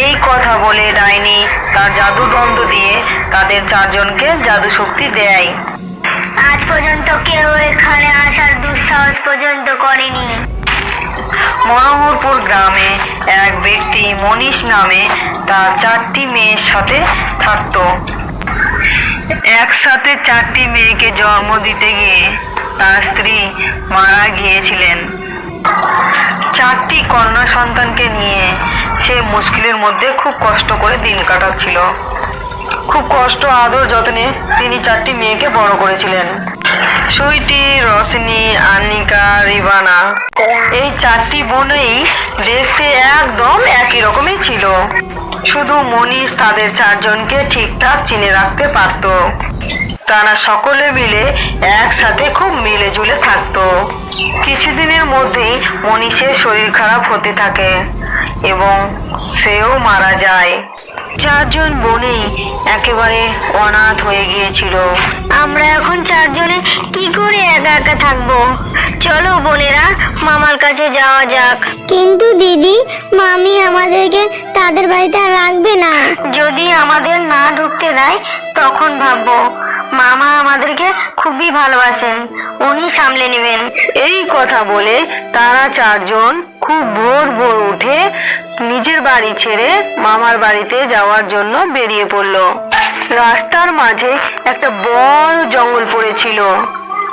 এই কথা বলে ডাইনি তার জাদু দণ্ড দিয়ে তাদের চারজনকে জাদু শক্তি দেয়। আজ পর্যন্ত কেউ এখানে আসার দুঃসাহস পর্যন্ত করেনি। মনোহরপুর গ্রামে এক ব্যক্তি মনীষ নামে তার চারটি মেয়ের সাথে থাকতো। একসাথে চারটি মেয়েকে জন্ম দিতে গিয়ে তার স্ত্রী মারা গিয়েছিলেন। চারটি কন্যা সন্তানকে নিয়ে সে মুশকিলের মধ্যে খুব কষ্ট করে দিন কাটাচ্ছিল। খুব কষ্ট, আদর যত্নে তিনি চারটি মেয়েকে বড় করেছিলেন। সুইটি, রশনি, আনিকা রিবানা এই চারটি বোনেই দেখতে একদম একই রকমই ছিল। শুধু মনীষ তাদের চারজনকে ঠিকঠাক চিনে রাখতে পারত। তারা সকলে মিলে একসাথে খুব মিলে জুলে থাকতো। কিছুদিনের মধ্যেই মনীষের শরীর খারাপ হতে থাকে। এবং সেও মারা যায়। চারজন বোনেই একেবারে অনাথ হয়ে গিয়েছিল। আমরা এখন চারজনে কি করে একা একা থাকব? চলো বোনেরা মামার কাছে যাওয়া যাক। কিন্তু দিদি মামি আমাদেরকে তাদের বাড়িতে আর রাখবে না। যদি আমাদের না ঢুকতে দেয় তখন ভাববো মামা আমাদেরকে খুবই ভালোবাসেন। উনি সামলে নেবেন। এই কথা বলে তারা চারজন খুব ভোর ভোর উঠে নিজের বাড়ি ছেড়ে মামার বাড়িতে যাওয়ার জন্য বেরিয়ে পড়ল। রাস্তার মাঝে একটা বড় জঙ্গল পড়েছিল।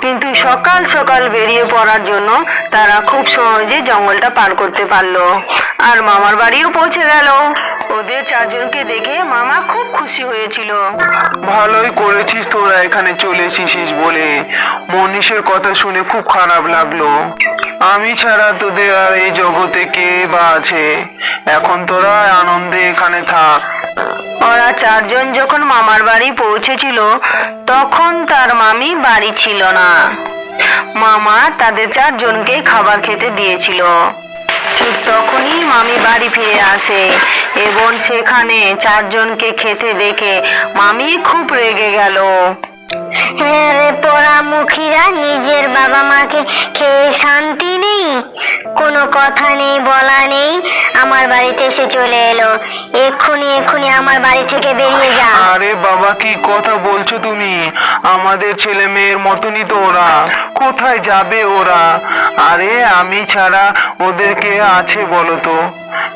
কিন্তু সকাল সকাল বেরিয়ে পড়ার জন্য তারা খুব সহজে জঙ্গলটা পার করতে পারল। আর মামার বাড়িও পৌঁছে গেল। ওদের চারজনকে দেখে মামা খুব খুশি হয়েছিল। ভালোই করেছিস তোরা এখানে চলে এসেছিস বলে। মনীষের কথা শুনে খুব খারাপ লাগল। আমি ছাড়া তোদের আর এই জগতে কে বা আছে? এখন তোরা আনন্দে এখানে থাক। ওরা চারজন যখন মামার বাড়ি পৌঁছেছিল, তখন তার মামি বাড়ি ছিল না। মামা তাদের চারজনকে খাবার খেতে দিয়েছিল। ঠিক তখনই মামি বাড়ি ফিরে আসে এবং সেখানে চারজনকে খেতে দেখে মামি খুব রেগে গেল। হ্যাঁ রে নিজের বাবা মাকে খেয়ে শান্তি নেই? কোনো কথা নেই বলা নেই আমার বাড়িতে এসে চলে এলো। এক্ষুনি এক্ষুনি আমার বাড়ি থেকে বেরিয়ে যা। আরে বাবা কি কথা বলছো তুমি? আমাদের ছেলে মেয়ের মতনই তো ওরা। কোথায় যাবে ওরা? আরে আমি ছাড়া ওদেরকে আছে বলো তো?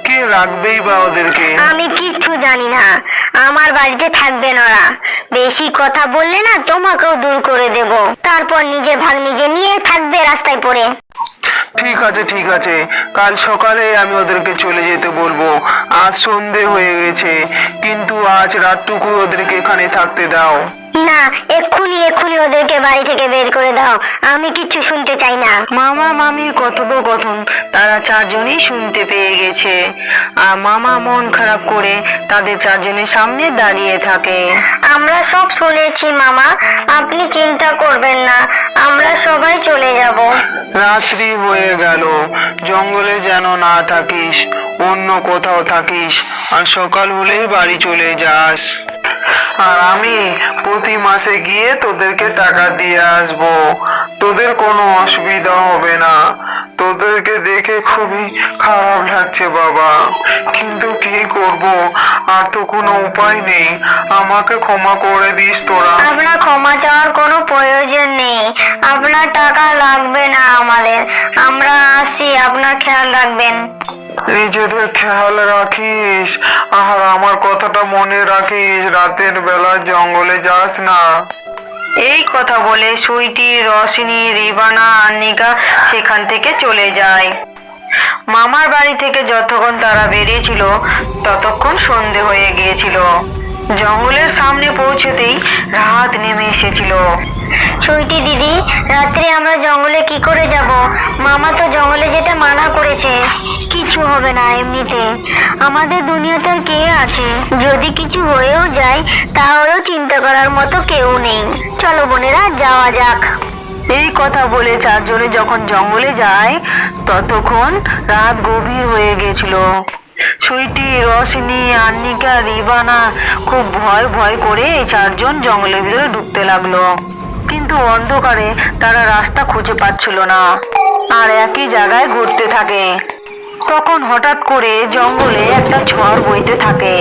কে রাখবেই বা ওদেরকে? আমি কিচ্ছু জানি না। আমার বাড়িতে থাকবেন ওরা। বেশি কথা বললে না তোমাকেও দূর করে দেব। তারপর নিজে ভাগ নিজে নিয়ে থাকবে রাস্তায় পড়ে। ঠিক আছে ঠিক আছে। কাল সকালে আমি ওদেরকে চলে যেতে বলব। আজ সন্ধে হয়ে গেছে। কিন্তু আজ রাতটুকু ওদেরকে এখানে থাকতে দাও। না এক্ষুনি এক্ষুনি ওদেরকে বাড়ি থেকে বের করে দাও। আমি কিচ্ছু শুনতে চাই না। মামা মামির কথোপকথন তারা চারজনই শুনতে পেয়ে গেছে। আর মামা মন খারাপ করে তাদের চারজনের সামনে দাঁড়িয়ে থাকে। আমরা সব শুনেছি মামা। আপনি চিন্তা করবেন না আমরা সবাই চলে যাব। রাত্রি হয়ে গেল। জঙ্গলে যেন না থাকিস অন্য কোথাও থাকিস আর সকাল হলেই বাড়ি চলে যাস। আর আমি প্রতি মাসে গিয়ে তোদেরকে টাকা দিয়ে আসব। তোদের কোনো অসুবিধা হবে না। তোদেরকে দেখে খুবই খারাপ লাগছে বাবা। কিন্তু কি করব? আর তো কোনো উপায় নেই। আমাকে ক্ষমা করে দিস তোরা। আপনার ক্ষমা চাওয়ার কোনো প্রয়োজন নেই। আপনার টাকা লাগবে না আমাদের। আমরা আসি। আপনার খেয়াল রাখবেন। নিজেদের খেয়াল রাখিস আর আমার কথাটা মনে রাখিস, রাতের বেলা জঙ্গলে যাস না। এই কথা বলে সুইটি, রশনি, রিবানা, আন্নিকা সেখান থেকে চলে যায়। মামার বাড়ি থেকে যতক্ষণ তারা বেরিয়েছিল, ততক্ষণ সন্ধে হয়ে গিয়েছিল। জঙ্গলের সামনে পৌঁছতেই রাত নেমে এসেছিল। সুইটি দিদি রাত্রে আমরা জঙ্গলে কি করে যাব? মামা তো জঙ্গলে যেতে মানা করেছে। কিছু হবে না এমনিতে। আমাদের দুনিয়াতে কে আছে? যদি কিছু হয়েও যায় তাহলেও চিন্তা করার মতো কেউ নেই। চলো বোনেরা যাওয়া যাক। এই কথা বলে চারজনে যখন জঙ্গলে যায় ততক্ষণ রাত গভীর হয়ে গেছিল। সুইটি, রশনি, আন্নিকা রিবানা খুব ভয় ভয় করে এই চারজন জঙ্গলের ভিতরে ঢুকতে লাগল। কিন্তু অন্ধকারে তারা রাস্তা খুঁজে পাচ্ছিল না আর একই জায়গায় ঘুরতে থাকে। তখন হঠাৎ করে জঙ্গলে একটা ঝড় বইতে থাকে।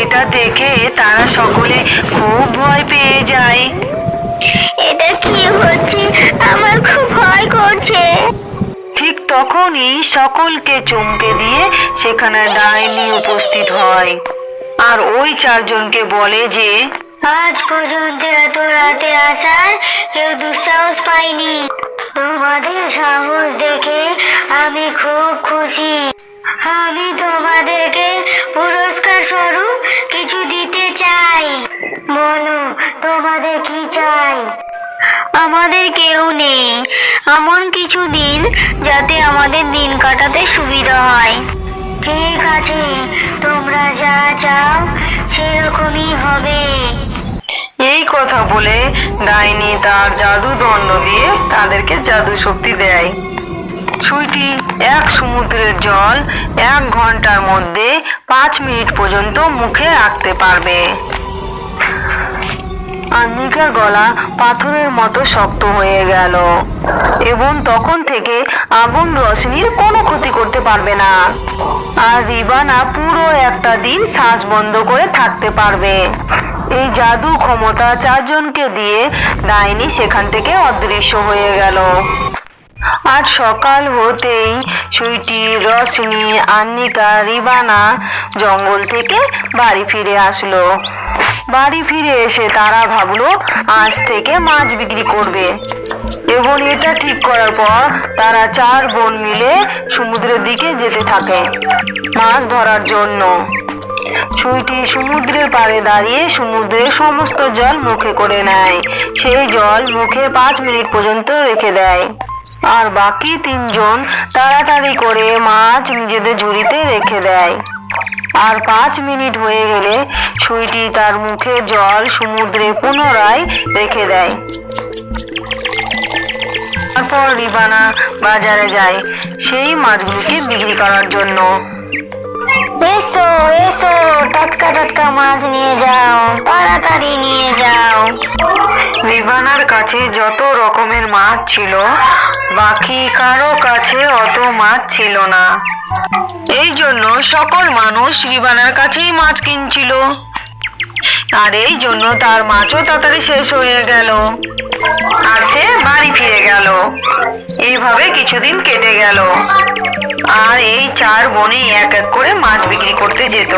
এটা দেখে তারা সকলে খুব ভয় পেয়ে যায়। এটা কি হচ্ছে? আমার খুব ভয় করছে। তখনই সকলকে চমকে দিয়ে সেখানে ডাইনি উপস্থিত হয়। আর ওই চারজনকে বলে যে, আজ পর্যন্ত এত রাতে আসার কেউ দুঃসাহস পাইনি। তোমাদের সাহস দেখে আমি খুব খুশি। আমি তোমাদেরকে পুরস্কার স্বরূপ কিছু দিতে চাই। বলো তোমাদের কি চাই? আমাদের কেউ নেই। এমন কিছু দিন যাতে আমাদের দিন কাটাতে সুবিধা হয়। ঠিক আছে, তোমরা যা চাও সেরকমই হবে। এই কথা বলে ডাইনি তার জাদু দণ্ড দিয়ে তাদেরকে জাদু শক্তি দেয়। সুইটি এক সমুদ্রের জল, এক ঘণ্টার মধ্যে পাঁচ মিনিট পর্যন্ত মুখে রাখতে পারবে। আন্নিকার গলা পাথরের মতো শক্ত হয়ে গেল। এবং তখন থেকে আগুন রশনির কোনো ক্ষতি করতে পারবে না। আর রিবানা পুরো একটা দিন শ্বাস বন্ধ করে থাকতে পারবে। এই জাদু ক্ষমতা চারজনকে দিয়ে ডাইনি সেখান থেকে অদৃশ্য হয়ে গেল। আজ সকাল হতেই সুইটি রশনি আন্নিকা, রিবানা জঙ্গল থেকে বাড়ি ফিরে আসলো। বাড়ি ফিরে এসে তারা ভাবলো, আজ থেকে মাছ বিক্রি করবে। এবং এটা ঠিক করার পর তারা চার বোন মিলে সমুদ্রের দিকে যেতে থাকে মাছ ধরার জন্য। ছুইটি সমুদ্রের পাড়ে দাঁড়িয়ে সমুদ্রের সমস্ত জল মুখে করে নেয়। সেই জল মুখে পাঁচ মিনিট পর্যন্ত রেখে দেয়। আর বাকি তিনজন তাড়াতাড়ি করে মাছ নিজেদের ঝুড়িতে রেখে দেয়। আর পাঁচ মিনিট হয়ে গেলে সুইটি তার মুখে জল সমুদ্রে পুনরায় রেখে দেয়। তারপর রিবানা বাজারে যায়। সেই মাছগুলিকে বিক্রি করার জন্য এসো এসো, টাটকা টাটকা মাছ নিয়ে যাও, তাড়াতাড়ি নিয়ে যাও। রিবানার কাছে যত রকমের মাছ ছিল, বাকি কারও কাছে অত মাছ ছিল না। এই জন্য সকল মানুষ রিবানার কাছেই মাছ কিনছিল। আর এই জন্য তার মাছও তাড়াতাড়ি শেষ হয়ে গেল। আর সে বাড়ি ফিরে গেল। এইভাবে কিছুদিন কেটে গেল। আর এই চার বোনেই এক এক করে মাছ বিক্রি করতে যেত।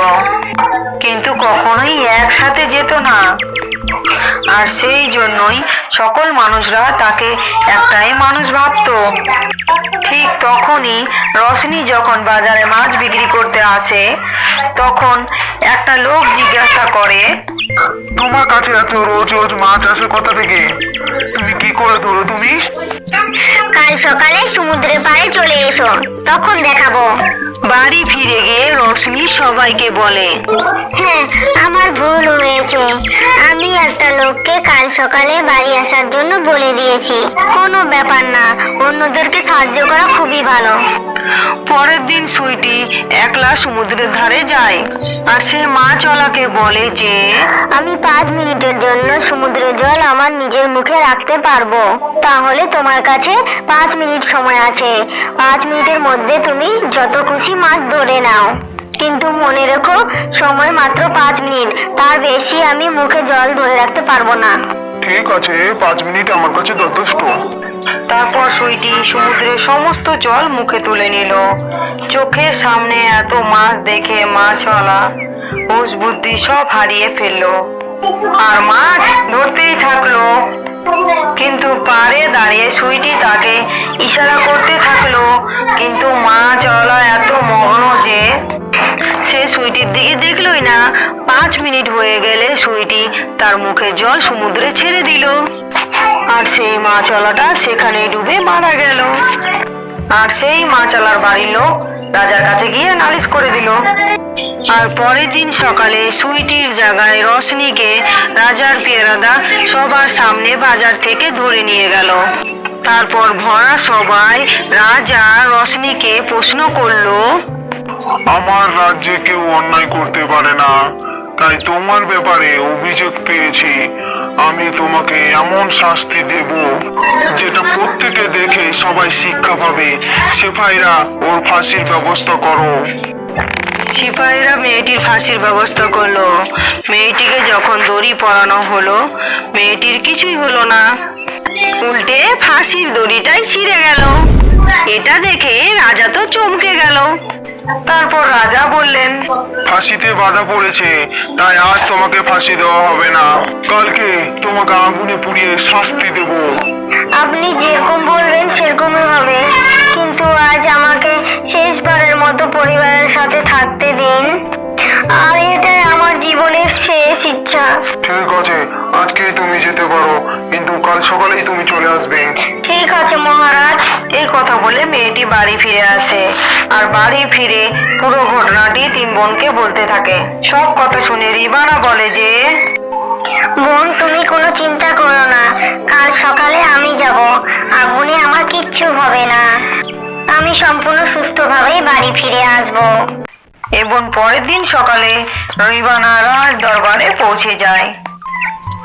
কিন্তু কখনোই একসাথে যেত না। আর সেই জন্যই সকল মানুষরা তাকে একটাই মানুষ ভাবতো। ঠিক তখনই রশনি যখন বাজারে মাছ বিক্রি করতে আসে, তখন একটা লোক জিজ্ঞাসা করে তোমার কাছে এত রোজ রোজ মাছ আসে কোথা থেকে। তুমি কি করে ধরো তুমি? কাল সকালে সমুদ্রের পাড়ে চলে এসো তখন দেখাবো। বাড়ি ফিরে গিয়ে রশনি সবাইকে বলে হ্যাঁ আমার ভুল হয়েছে। আমি একটা লোককে কাল সকালে বাড়ি আসার জন্য বলে দিয়েছি। কোনো ব্যাপার না অন্যদেরকে সাহায্য করা খুবই ভালো। পরের দিন সুইটি একলা সমুদ্রের ধারে যায় আর সে মাছওয়ালাকে বলে যে, আমি পাঁচ মিনিটের জন্য সমুদ্রের জল আমার নিজের মুখে রাখতে পারব। তাহলে তোমার কাছে পাঁচ মিনিট সময় আছে। পাঁচ মিনিটের মধ্যে তুমি যত খুশি মাছ ধরে নাও। কিন্তু মনে রেখো, সময় মাত্র পাঁচ মিনিট। তার বেশি আমি মুখে জল ধরে রাখতে পারব না। ঠিক আছে, পাঁচ মিনিট আমার কাছে যথেষ্ট। তারপর সুইটি সমুদ্রের সমস্ত জল মুখে তুলে নিল। চোখের সামনে এত মাছ দেখে মাছওয়ালা হুঁশ বুদ্ধি সব হারিয়ে ফেলল। আর মাছ ধরতেই থাকল। কিন্তু পাড়ে দাঁড়িয়ে সুইটি তাকে ইশারা করতে থাকল। কিন্তু মাছওয়ালা এত মগ্ন যে সে সুইটির দিকে দেখলোই না। পাঁচ মিনিট হয়ে গেলে সুইটি তার মুখে জল সমুদ্রে ছেড়ে দিল। আর সেই মাছওয়ালাটা সেখানে ডুবে মারা গেল। আর সেই মাছওয়ালার বাড়ির লোক রাজার কাছে গিয়ে নালিশ করে দিল। আর পরের দিন সকালে সুইটির জায়গায় রশনিকে রাজার পেয়ারাদা সবার সামনে বাজার থেকে ধরে নিয়ে গেল। তারপর ভরা সবাই রাজা রশনিকে প্রশ্ন করল আমার রাজ্যে কেউ অন্যায় করতে পারে না। তাই তোমার ব্যাপারে অভিযোগ পেয়েছি। আমি তোমাকে এমন শাস্তি দেব যেটা প্রত্যেকে দেখে সবাই শিক্ষা পাবে। সিপাহীরা ওর ফাঁসির ব্যবস্থা করো। সিপাহীরা মেয়েটির ফাঁসির ব্যবস্থা করল। মেয়েটিকে যখন দড়ি পরানো হলো, মেয়েটির কিছুই হলো না। উল্টে ফাঁসির দড়িটাই ছিঁড়ে গেল। এটা দেখে রাজা তো চমকে গেল। তারপর রাজা বললেন ফাঁসিতে বাধা পড়েছে তাই আজ তোমাকে ফাঁসি দেওয়া হবে না। কালকে তোমাকে আগুনে পুড়িয়ে শাস্তি দেব। আপনি যেরকম বলবেন সেরকমই হবে। কিন্তু আজ আমাকে শেষবারের মতো পরিবারের সাথে থাকতে দিন। আর এটাই আমার জীবনের শেষ ইচ্ছা। ঠিক আছে আজকেই তুমি যেতে পারো। কাল সকালেই তুমি চলে আসবে। ঠিক আছে মহারাজ। এই কথা বলে মেয়েটি বাড়ি ফিরে আসে। আর বাড়ি ফিরে পুরো ঘটনাটি তিন বোনকে বলতে থাকে। সব কথা শুনে রিবানা বলে যে বোন তুমি কোনো চিন্তা করো না। কাল সকালে আমি যাব। আগুনে আমার কিচ্ছু হবে না। আমি সম্পূর্ণ সুস্থভাবেই বাড়ি ফিরে আসব। এবং পরের দিন সকালে রিবানা রাজ দরবারে পৌঁছে যায়।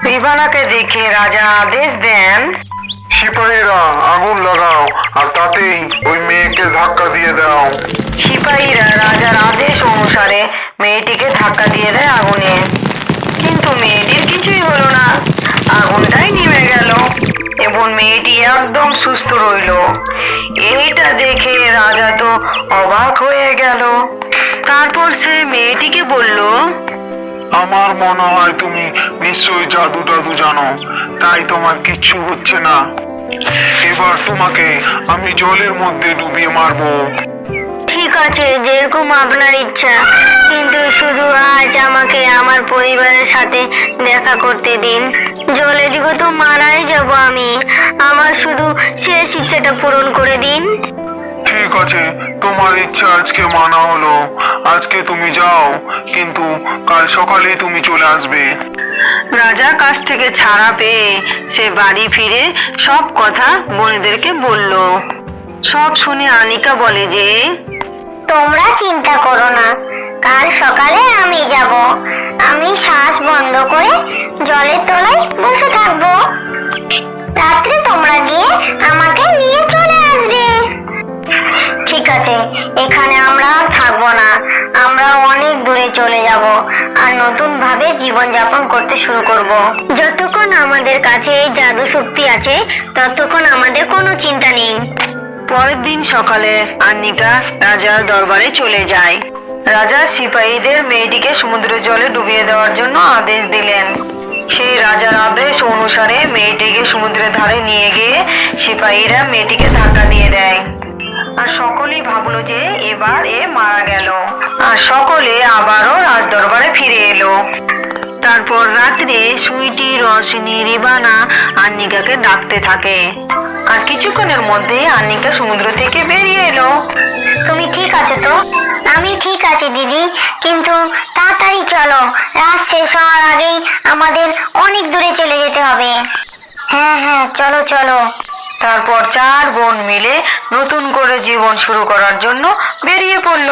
রিবানাকে দেখে রাজা আদেশ দেন, সিপাহীরা আগুন লাগাও, আর তাতেই ওই মেয়েকে ধাক্কা দিয়ে দাও। সিপাহীরা রাজার আদেশ অনুসারে মেয়েটিকে ধাক্কা দিয়ে দেয় আগুনে। কিন্তু মেয়েটির কিছুই হলো না। আগুনটাই নিভে গেল, এবং মেয়েটি একদম সুস্থ রইল। এইটা দেখে রাজা তো অবাক হয়ে গেল। তারপর সে মেয়েটিকে বলল আমার মনে হয় তুমি নিশ্চয়ই জাদু টাদু জানো, তাই তোমার কিচ্ছু হচ্ছে না। এবার তোমাকে আমি জলের মধ্যে ডুবিয়ে মারবো। ঠিক আছে, যেরকম আপনার ইচ্ছা, কিন্তু শুধু আজ আমাকে আমার পরিবারের সাথে দেখা করতে দিন। জলে দিকে তো মারাই যাব আমি, আমার শুধু শেষ ইচ্ছাটা পূরণ করে দিন। ঠিক আছে তোমার ইচ্ছা আজকে মানা হলো। আজকে তুমি যাও কিন্তু কাল সকালেই তুমি চলে আসবে। রাজার কাছ থেকে ছাড়া পেয়ে সে বাড়ি ফিরে সব কথা বোনেদেরকে বলল। সব শুনে আনিকা বলে যে তোমরা চিন্তা করো না কাল সকালে আমি যাব। আমি শ্বাস বন্ধ করে জলের তলায় বসে থাকব। রাত্রে তোমরা গিয়ে আমাকে নিয়ে চলে আছে এখানে আমরা আর থাকব না। আমরা অনেক দূরে চলে যাব আর নতুন ভাবে জীবন যাপন করতে শুরু করব। যতক্ষণ আমাদের কাছে এই জাদু শক্তি আছে, ততক্ষণ আমাদের কোনো চিন্তা নেই। পরের দিন সকালে আন্নিকা রাজার দরবারে চলে যায়। রাজা সিপাহীদের মেয়েটিকে সমুদ্র জলে ডুবিয়ে দেওয়ার জন্য আদেশ দিলেন। সেই রাজার আদেশ অনুসারে মেয়েটিকে সমুদ্রের ধারে নিয়ে গিয়ে সিপাহীরা মেয়েটিকে ধাক্কা দিয়ে দেয়। আর সকলেই ভাবলো যে এবার এ মারা গেল। আর সকলে আবারও রাজ দরবারে ফিরে এলো। তারপর রাত্রে সুইটি রশনি রিবানা আন্নিকাকে ডাকতে থাকে। আর কিছুক্ষণের মধ্যে আন্নিকা সমুদ্র থেকে বেরিয়ে এলো। তুমি ঠিক আছে তো? আমি ঠিক আছি, দিদি। কিন্তু তাড়াতাড়ি চলো। রাত শেষ হওয়ার আগেই আমাদের অনেক দূরে চলে যেতে হবে। হ্যাঁ হ্যাঁ চলো চলো। তারপর চার বোন মিলে নতুন করে জীবন শুরু করার জন্য বেরিয়ে পড়ল।